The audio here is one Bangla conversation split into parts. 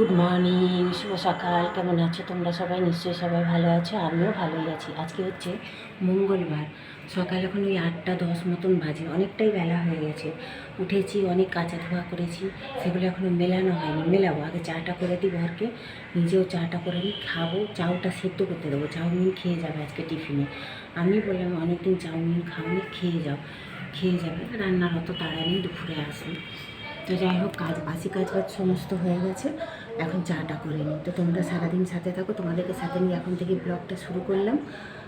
গুড মর্নিং শুভ সকাল। কেমন আছো তোমরা সবাই? নিশ্চয়ই সবাই ভালো আছো, আমিও ভালোই আছি। আজকে হচ্ছে মঙ্গলবার। সকাল এখন ওই আটটা দশ মতন বাজে, অনেকটাই বেলা হয়ে গেছে। উঠেছি, অনেক কাঁচা ধোয়া করেছি, সেগুলো এখনও মেলানো হয়নি। মেলাবো, আগে চাটা করে দিই ঘরকে, নিজেও চাটা করে নিই, খাব, চাউটা সেদ্ধ করতে দেবো। চাউমিন খেয়ে যাবে আজকে টিফিনে। আমি বললাম, অনেকদিন চাউমিন খাওনি, খেয়ে যাও, খেয়ে যাবে। রান্নার অত তাড়া নেই, দুপুরে আসি তো যাই হোক, কাজ বাসি কাজ বাজ সমস্ত হয়ে গেছে। এখন চাটা করে নিই। তো তোমরা সারাদিন সাথে থাকো, তোমাদেরকে সাথে নিয়ে এখন থেকে ব্লগটা শুরু করলাম।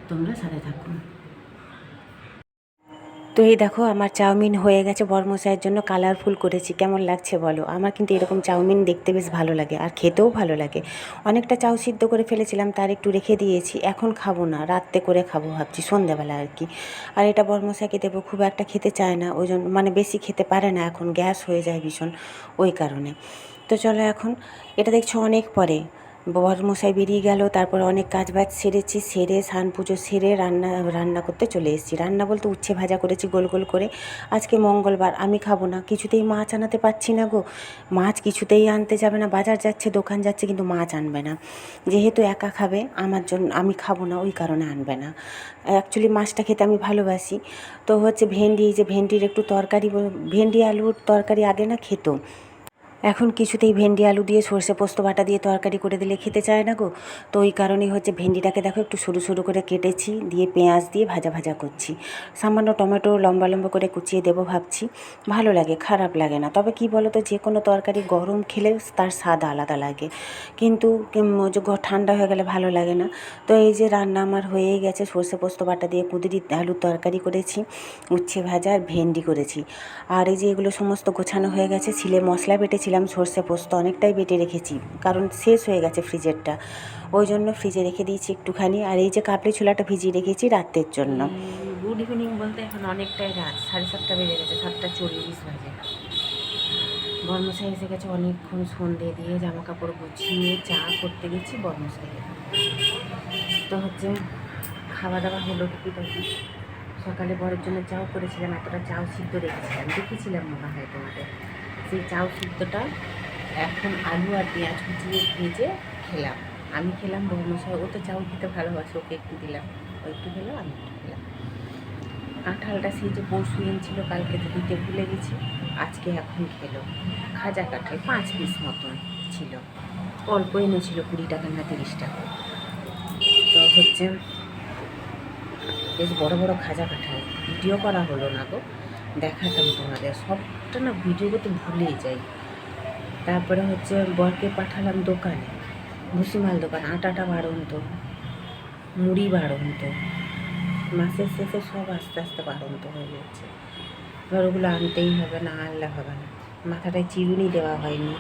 তোমরা সাথে থাকো। তো এই দেখো, আমার চাউমিন হয়ে গেছে বর্মশাইয়ের জন্য কালারফুল করেছি। কেমন লাগছে বলো? আমার কিন্তু এরকম চাউমিন দেখতে বেশ ভালো লাগে আর খেতেও ভালো লাগে। অনেকটা চাউ সিদ্ধ করে ফেলেছিলাম, তার একটু রেখে দিয়েছি। এখন খাব না, রাত্রে করে খাব ভাবছি, সন্ধ্যাবেলা আর কি। আর এটা বর্মশাইকে দেবো, খুব একটা খেতে চায় না। ওই জন্য মানে বেশি খেতে পারে না এখন, গ্যাস হয়ে যায় ভীষণ ওই কারণে। তো চলো এখন, এটা দেখছ অনেক পরে। বরমশাই বেরিয়ে গেল, তারপর অনেক কাজ বাজ সেরেছি, সেরে সান পুজো সেরে রান্না রান্না করতে চলে এসেছি। রান্না বলতে উচ্ছে ভাজা করেছি গোল গোল করে। আজকে মঙ্গলবার, আমি খাব না, কিছুতেই মাছ আনাতে পারছি না গো। মাছ কিছুতেই আনতে যাবে না, বাজার যাচ্ছে, দোকান যাচ্ছে, কিন্তু মাছ আনবে না। যেহেতু একা খাবে, আমার জন্য, আমি খাব না, ওই কারণে আনবে না। অ্যাকচুয়ালি মাছটা খেতে আমি ভালোবাসি। তো হচ্ছে ভেন্ডি যে ভেন্ডির একটু তরকারি ভেন্ডি, আলুর তরকারি আগে না খেত। এখন কিছুতেই ভেন্ডি আলু দিয়ে সর্ষে পোস্ত বাটা দিয়ে তরকারি করে দিলে খেতে চায় না গো। তো ওই কারণেই হচ্ছে ভেন্ডিটাকে দেখো একটু সরু সরু করে কেটেছি, দিয়ে পেঁয়াজ দিয়ে ভাজা ভাজা করছি। সামান্য টমেটো লম্বা লম্বা করে কুচিয়ে দেবো ভাবছি। ভালো লাগে, খারাপ লাগে না। তবে কি বলো তো যে কোনো তরকারি গরম খেলে তার স্বাদ আলাদা লাগে। কিন্তু ঠান্ডা হয়ে গেলে ভালো লাগে না। তো এই যে রান্না আমার হয়েই গেছে, সর্ষে পোস্ত বাটা দিয়ে কুঁদরি আলুর তরকারি করেছি, উচ্ছে ভাজা আর ভেন্ডি করেছি। আর এই যে এগুলো সমস্ত গোছানো হয়ে গেছে, ছিলে মশলা বেটেছিলাম সর্ষে পোস্ত অনেকটাই বেটে রেখেছি, কারণ শেষ হয়ে গেছে ফ্রিজেরটা। ওই জন্য ফ্রিজে রেখে দিয়েছি একটুখানি, আর এই যে কাবলি ছোলাটা ভিজিয়ে রেখেছি রাতের জন্য। গুড ইভিনিং বলতে এখন অনেকটাই রাত, সাড়ে সাতটা বেজে গেছে, সাতটা চল্লিশ বাজে। বর্মশাই এসে গেছে অনেকক্ষণ সন্ধে দিয়ে জামা কাপড় গুছিয়ে চা করতে গেছি বর্মশাইয়ের। তো হচ্ছে খাওয়া দাওয়া হলো টুকিটাকি। সকালে বরের জন্য চাও করেছিলাম, এতটা চাও সিদ্ধ রেখেছিলাম, দেখেছিলাম মনে হয় তোমাদের। সেই চাউ সিদ্ধটা এখন আলু আর পেঁয়াজ কুচিয়ে ভেজে খেলাম। আমি খেলাম বর্মশাই ও তো চাউ খেতে ভালোবাসে, ওকে একটু দিলাম। ও একটু খেলো, আমি একটু খেলাম। কাঁঠালটা সেই যে পরশু ছিল কালকে তো দিতে ভুলে গেছি, আজকে এখন খেলো। খাজা কাঁঠাল পাঁচ পিস মতন ছিল। অল্প এনেছিল কুড়ি টাকা না তিরিশ টাকা। তো হচ্ছে বেশ বড় বড় খাজা কাঁঠাল। ভিডিও করা হলো না গো। দেখাতাম তোমাদের। সবটা না ভিডিও করতে ভুলেই যাই। তারপরে হচ্ছে বরকে পাঠালাম দোকানে। ভুসিমাল দোকান, আটাটা বাড়ন্ত, মুড়ি বাড়ন্ত মাসের শেষে সব আস্তে আস্তে বাড়ন্ত হয়ে যাচ্ছে। এবার ওগুলো আনতেই হবে, না আনলে হবে না। মাথাটায় চিরুনি দেওয়া হয়নি।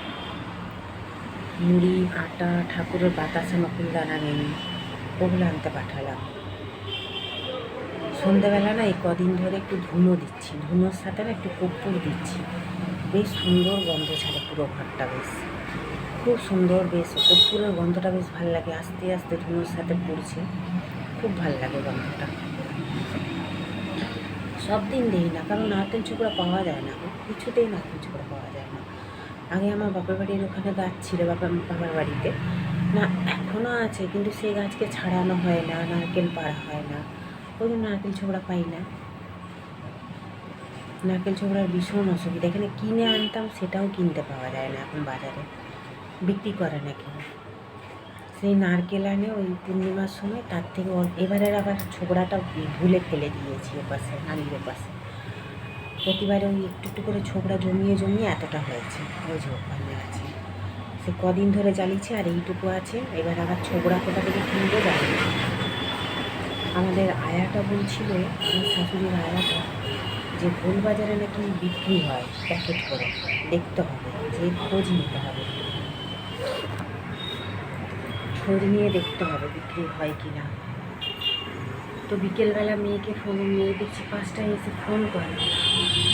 মুড়ি, আটা, ঠাকুরের বাতাসা নকুলদানা নেই। ওগুলো আনতে পাঠালাম। সন্ধেবেলা না এই কদিন ধরে একটু ধুনো দিচ্ছি ধুনোর সাথে না একটু কর্পূর দিচ্ছি। বেশ সুন্দর গন্ধ ছাড়ে পুরো ঘরটা বেশ। খুব সুন্দর বেশ কর্পূরের গন্ধটা বেশ ভালো লাগে, আস্তে আস্তে ধুনোর সাথে পড়ছে। খুব ভালো লাগে গন্ধটা। সব দিন দিই না, কারণ নারকেল ছোকরা পাওয়া যায় না। কিছুতেই নারকেল ছোকরা পাওয়া যায় না। আগে আমার বাপের বাড়ির ওখানে গাছ ছিল বাবা বাবার বাড়িতে। না এখনও আছে, কিন্তু সেই গাছকে ছাড়ানো হয় না, নারকেল পাড়া হয় না। জন্য নারকেল ছোবড়া পাই না। নারকেল ছোবড়ার ভীষণ অসুবিধা। এখানে কিনে আনতাম, সেটাও কিনতে পাওয়া যায় না এখন বাজারে। বিক্রি করে না কেউ। সেই নারকেল আনে ওই পূর্ণিমার সময়, তার থেকে এবারের আবার ছোকরাটা ভুলে ফেলে দিয়েছি ওপাশে নারীর ওপাশে। প্রতিবারে ওই একটু একটু করে ছোকরা জমিয়ে জমিয়ে এতটা হয়েছে। ওই ওখানে আছে। সে কদিন ধরে জ্বালিয়েছে আর এইটুকু আছে। এবার আবার ছোকরা কোথা থেকে কিনবো জানি। আমাদের আয়াটা বলছিল আমার শাশুড়ির আয়াটা, যে ভুল বাজারে নাকি বিক্রি হয় প্যাকেট করে, দেখতে হবে, যে খোঁজ নিতে হবে। খোঁজ নিয়ে দেখতে হবে বিক্রি হয় কি না। তো বিকেলবেলা মেয়েকে ফোন, মেয়ে দেখছি পাঁচটায় এসে ফোন করে।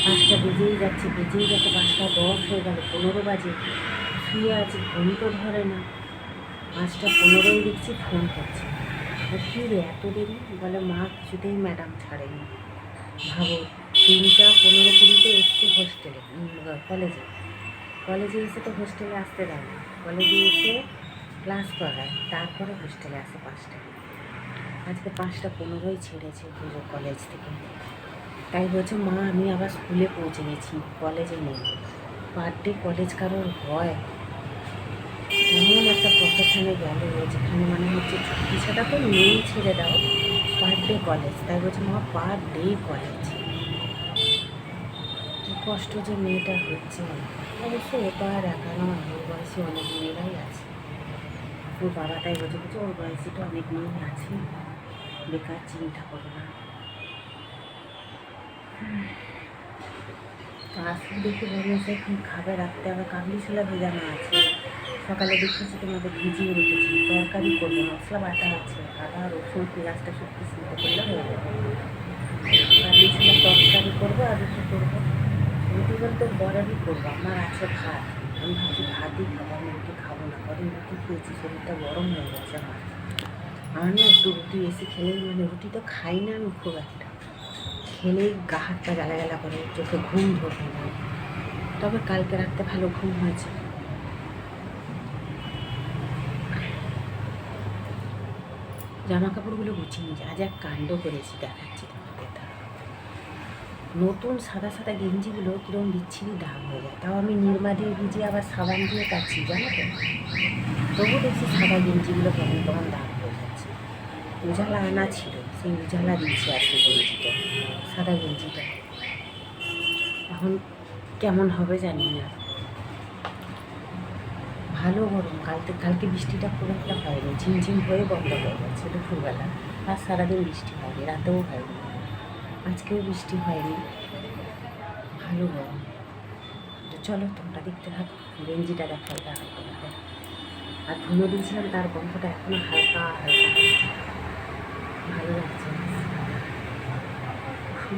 পাঁচটা বেজেই যাচ্ছে বেজেই যাচ্ছে, পাঁচটা দশ হয়ে গেল, পনেরো বাজে। শুয়ে আছে ফোন তো ধরে না। পাঁচটা পনেরোই দেখছি ফোন করছে। কী রে এত দেরি বলে, মা, কিছুতেই ম্যাডাম ছাড়েনি। ভাবো, তিনটা পনেরো কুড়িতে এসছে হোস্টেলে কলেজে কলেজে এসে তো হোস্টেলে আসতে দেয় না। কলেজে এসে ক্লাস করায়, তারপরে হোস্টেলে আসে পাঁচটা। আজকে পাঁচটা পনেরোই ছেড়েছে পুজো কলেজ থেকে। তাই বলছে, মা, আমি আবার স্কুলে পৌঁছে গেছি কলেজে নেই। পার ডে কলেজ কারোর হয়। এমন একটা প্রফেশনে গেল যেখানে মানে হচ্ছে ছাড়া তো নেই ছেড়ে দাও পার ডে কলেজ তাই বলছে, মা পার ডে কলেজ কি কষ্ট যে মেয়েটা হচ্ছে। অবশ্য তো আর একা নয় ওর বয়সী অনেক মেয়েরাই আছে। ওর বাবাটাই বলছে বলছে ওর বয়সী তো অনেক মেয়ে আছে। বেকার চিন্তা করো না। আসলে দেখি সে কি খাবে রাখতে হবে কাবলি ছোলা ভেজানো আছে। সকালে দেখেছি তোমাদের ভিজিয়ে রেখেছি। তরকারি করব। মশলা বাটা আছে। আদা, রসুন, পেঁয়াজটা সব কিছু করলে হয়ে যাবে কাবলি ছোলা তরকারি করব আর রুটি করব। রুটি বলতে বড়ারই করব। আমার আছে ভাত। আমি ভাবছি ভাতই খাব, আমি রুটি খাব না। কারণ রুটি খেয়েছি, শরীরটা গরম হয়ে গেছে আমার। না একটু রুটি এসে খেলেই মানে রুটি তো খাই না আমি, খুব একটা। খেলেই গা হাত পা জ্বালা জ্বালা করে, চোখে ঘুম ধরবে না। তবে কালকে রাতে ভালো ঘুম হয়েছে। জামা কাপড়গুলো গুছিয়ে আজ এক কাণ্ড করেছি, দেখাচ্ছি তোমাদের। নতুন সাদা সাদা গেঞ্জিগুলো কীরকম বিচ্ছিরি দাগ হয়ে যায়। তাও আমি নির্মা দিয়ে ভিজিয়ে আবার সাবান দিয়ে কাচ্ছি জানো তো? তবু দেখছি সাদা গেঞ্জিগুলো কেমন কেমন দাগ হয়ে যাচ্ছে। উজালা আনা ছিল। সেই উজালা দিয়েছি আজকে গেঞ্জিটা সাদা গেঞ্জিটা এখন কেমন হবে জানি না। ভালো গরম, কালকে কালকে বৃষ্টিটা খুব একটা হয়নি, ঝিমঝিম হয়ে বন্ধ হয়ে গেছে দুপুরবেলা। আর সারাদিন বৃষ্টি হয়নি, রাতেও হয়নি। আজকেও বৃষ্টি হয়নি। ভালো গরম। তো চলো তোমরা দেখতে থাকো, গেঞ্জিটা দেখা, এটা আর ধুনো দিয়েছিলাম তার গন্ধটা এখনও হালকা হালকা। ভালো লাগছে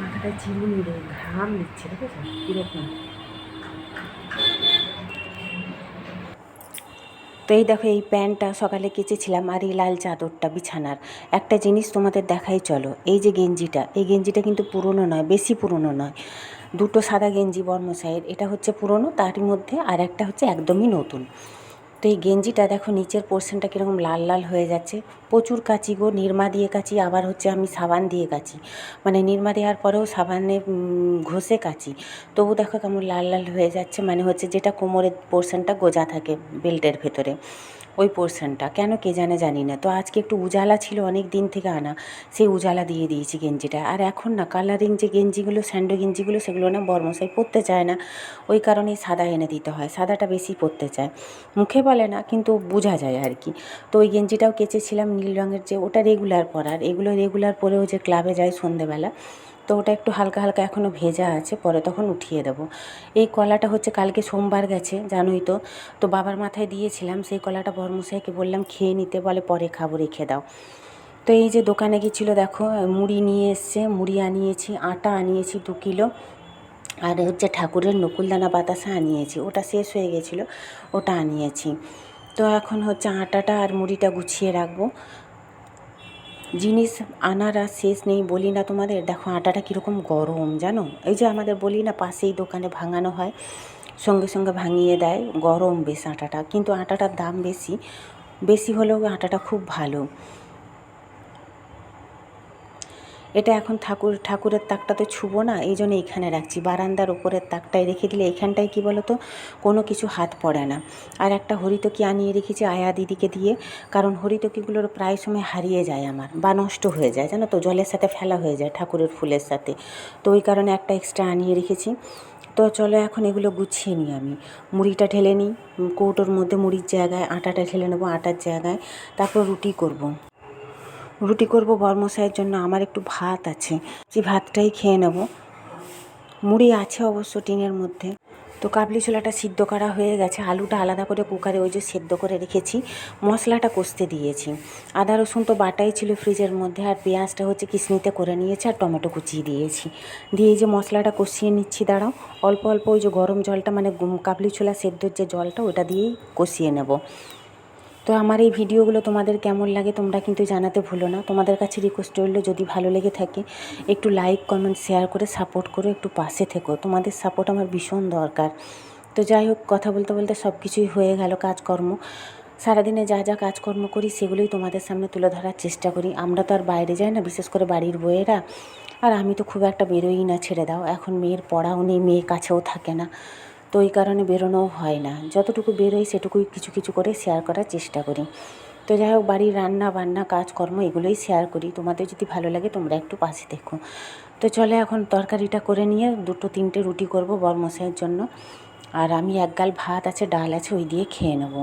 মাথাটা চিরুনি রে, ঘাম দিচ্ছে দেখেছ কীরকম? তো এই দেখো, এই প্যান্টটা সকালে কেচেছিলাম আর এই লাল চাদরটা বিছানার। একটা জিনিস তোমাদের দেখাই, চলো। এই যে গেঞ্জিটা, এই গেঞ্জিটা কিন্তু পুরনো নয়, বেশি পুরনো নয়। দুটো সাদা গেঞ্জি বর্মসাইয়ের এটা হচ্ছে পুরনো, তারই মধ্যে আর একটা হচ্ছে একদমই নতুন। তো এই গেঞ্জিটা দেখো, নিচের পোর্শনটা কীরকম লাল লাল হয়ে যাচ্ছে। প্রচুর কাচি গো, নিরমা দিয়ে কাচি, আবার হচ্ছে আমি সাবান দিয়ে কাচি। মানে নির্মা দেওয়ার পরেও সাবানে ঘষে কাচি। তবু দেখো কেমন লাল লাল হয়ে যাচ্ছে মানে হচ্ছে যেটা কোমরের পোর্শনটা গোজা থাকে বেল্টের ভেতরে। ওই পোর্শনটা। কেন কে জানে জানি না। তো আজকে একটু উজালা ছিল অনেক দিন থেকে আনা। সেই উজালা দিয়ে দিয়েছি গেঞ্জিটা। আর এখন না কালারিং যে গেঞ্জিগুলো, স্যান্ডো গেঞ্জিগুলো, সেগুলো না বর্মশাই পরতে চায় না। ওই কারণেই সাদা এনে দিতে হয়। সাদাটা বেশি পরতে চায়। মুখে বলে না, কিন্তু বোঝা যায় আর কি। তো ওই গেঞ্জিটাও কেচেছিলাম নীল রঙের যে, ওটা রেগুলার পরার। এগুলো রেগুলার পরেও যে ক্লাবে যায় সন্ধেবেলা তো ওটা একটু হালকা হালকা এখনও ভেজা আছে, পরে তখন উঠিয়ে দেবো। এই কলাটা হচ্ছে কালকে সোমবার গেছে, জানোই তো। তো বাবার মাথায় দিয়েছিলাম, সেই কলাটা বর্মশাইকে বললাম, খেয়ে নিতে বলে, পরে খাব, রেখে দাও। তো এই যে দোকানে গেছিল, দেখো, মুড়ি নিয়ে এসছে, মুড়ি আনিয়েছি, আটা আনিয়েছি দু কিলো। আর হচ্ছে ঠাকুরের নকুলদানা বাতাসা আনিয়েছি, ওটা শেষ হয়ে গেছিল, ওটা আনিয়েছি। তো এখন হচ্ছে আটাটা আর মুড়িটা গুছিয়ে রাখব। জিনিস আনার আর শেষ নেই বলি না তোমাদের। দেখো, আটাটা কীরকম গরম, জানো? এই যে আমাদের বলি না, পাশেই দোকানে ভাঙানো হয়, সঙ্গে সঙ্গে ভাঙিয়ে দেয়, গরম বেশ আটাটা। কিন্তু আটাটার দাম বেশি। বেশি হলেও আটাটা খুব ভালো। এটা এখন ঠাকুর, ঠাকুরের তাকটা তো ছুবো না, এই জন্য এইখানে রাখছি। বারান্দার ওপরের তাকটায় রেখে দিলে এখানটায় কী বলো তো কোনো কিছু হাত পড়ে না। আর একটা হরিতকি আনিয়ে রেখেছি আয়া দিদিকে দিয়ে, কারণ হরিতকিগুলোর প্রায় সময় হারিয়ে যায় আমার, বা নষ্ট হয়ে যায়, জানো তো? জলের সাথে ফেলা হয়ে যায় ঠাকুরের ফুলের সাথে। তো ওই কারণে একটা এক্সট্রা আনিয়ে রেখেছি। তো চলো এখন এগুলো গুছিয়ে নিই আমি। মুড়িটা ঢেলে নিই, কৌটোর মধ্যে মুড়ির জায়গায়, আটাটা ঢেলে নেব আটার জায়গায়, তারপর রুটি করব। রুটি করব বর্মশাইয়ের জন্য, আমার একটু ভাত আছে। যে ভাতটাই খেয়ে নেব। মুড়ি আছে অবশ্য টিনের মধ্যে। তো কাবলি ছোলাটা সিদ্ধ করা হয়ে গেছে। আলুটা আলাদা করে কুকারে ওই যে সেদ্ধ করে রেখেছি। মশলাটা কষতে দিয়েছি। আদা, রসুন তো বাটাই ছিল ফ্রিজের মধ্যে, আর পেঁয়াজটা হচ্ছে কিসনিতে করে নিয়েছি, আর টমেটো কুচিয়ে দিয়েছি। দিয়ে যে মশলাটা কষিয়ে নিচ্ছি, দাঁড়াও। অল্প অল্প ওই যে গরম জলটা মানে কাবলি ছোলা সেদ্ধর যে জলটা, ওটা দিয়েই কষিয়ে নেব। তো আমার এই ভিডিওগুলো তোমাদের কেমন লাগে তোমরা কিন্তু জানাতে ভুলো না। তোমাদের কাছে রিকোয়েস্ট রইল, যদি ভালো লেগে থাকে, একটু লাইক কমেন্ট শেয়ার করে সাপোর্ট করো, একটু পাশে থেকো। তোমাদের সাপোর্ট আমার ভীষণ দরকার। তো যাই হোক, কথা বলতে বলতে সব কিছুই হয়ে গেল কাজকর্ম। সারাদিনে যা যা কাজকর্ম করি, সেগুলোই তোমাদের সামনে তুলে ধরার চেষ্টা করি। আমরা তো আর বাইরে যাই না, বিশেষ করে বাড়ির বইয়েরা আর আমি তো খুব একটা বেরোই না, ছেড়ে দাও। এখন মেয়ের পড়াও নেই, মেয়ে কাছেও থাকে না। তো ওই কারণে বেরোনোও হয় না। যতটুকু বেরোই সেটুকুই কিছু কিছু করে শেয়ার করার চেষ্টা করি। তো যাই হোক, বাড়ির রান্না বান্না, কাজকর্ম এগুলোই শেয়ার করি। তোমাদের যদি ভালো লাগে তোমরা একটু পাশে দেখো। তো চলে এখন তরকারিটা করে নিয়ে দুটো তিনটে রুটি করব বরমশাইয়ের জন্য। আর আমি এক গাল ভাত আছে, ডাল আছে, ওই দিয়ে খেয়ে নেব।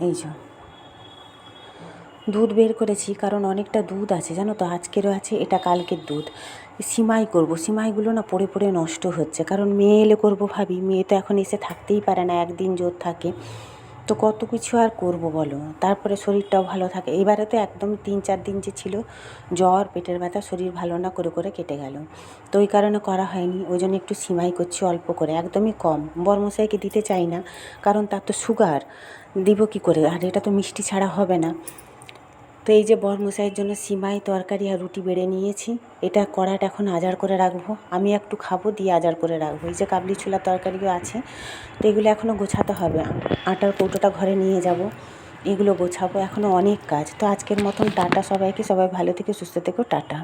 এই যে। দুধ বের করেছি, কারণ অনেকটা দুধ আছে, জানো তো? আজকেরও আছে, এটা কালকের দুধ। সিমাই করব। সিমাইগুলো না পড়ে পড়ে নষ্ট হচ্ছে। কারণ মেয়ে এলে করব ভাবি। মেয়ে তো এখন এসে থাকতেই পারে না, একদিন জোর থাকে। তো কত কিছু আর করব বলো? তারপরে শরীরটাও ভালো থাকে। এবারে তো একদম তিন চার দিন যে ছিল, জ্বর, পেটের ব্যথা, শরীর ভালো না করে করে কেটে গেল। তো ওই কারণে করা হয়নি। ওই জন্য একটু সিমাই করছি অল্প করে। একদমই কম। বর্মশাইকে দিতে চাই না, কারণ তার তো সুগার দিব কি করে? আর এটা তো মিষ্টি ছাড়া হবে না। তো এই যে বরমশাইয়ের জন্য সিমাই তরকারি আর রুটি বেড়ে নিয়েছি, এটা কড়াটা এখন আজার করে রাখব। আমি একটু খাব, দিয়ে আজার করে রাখব। এই যে কাবলি ছোলার তরকারিও আছে, তো এগুলো এখনও গোছাতে হবে। আটার কৌটোটা ঘরে নিয়ে যাব, এগুলো গোছাবো। এখনও অনেক কাজ। তো আজকের মতন টাটা সবাইকে, সবাই ভালো থেকে সুস্থ থেকো, টাটা।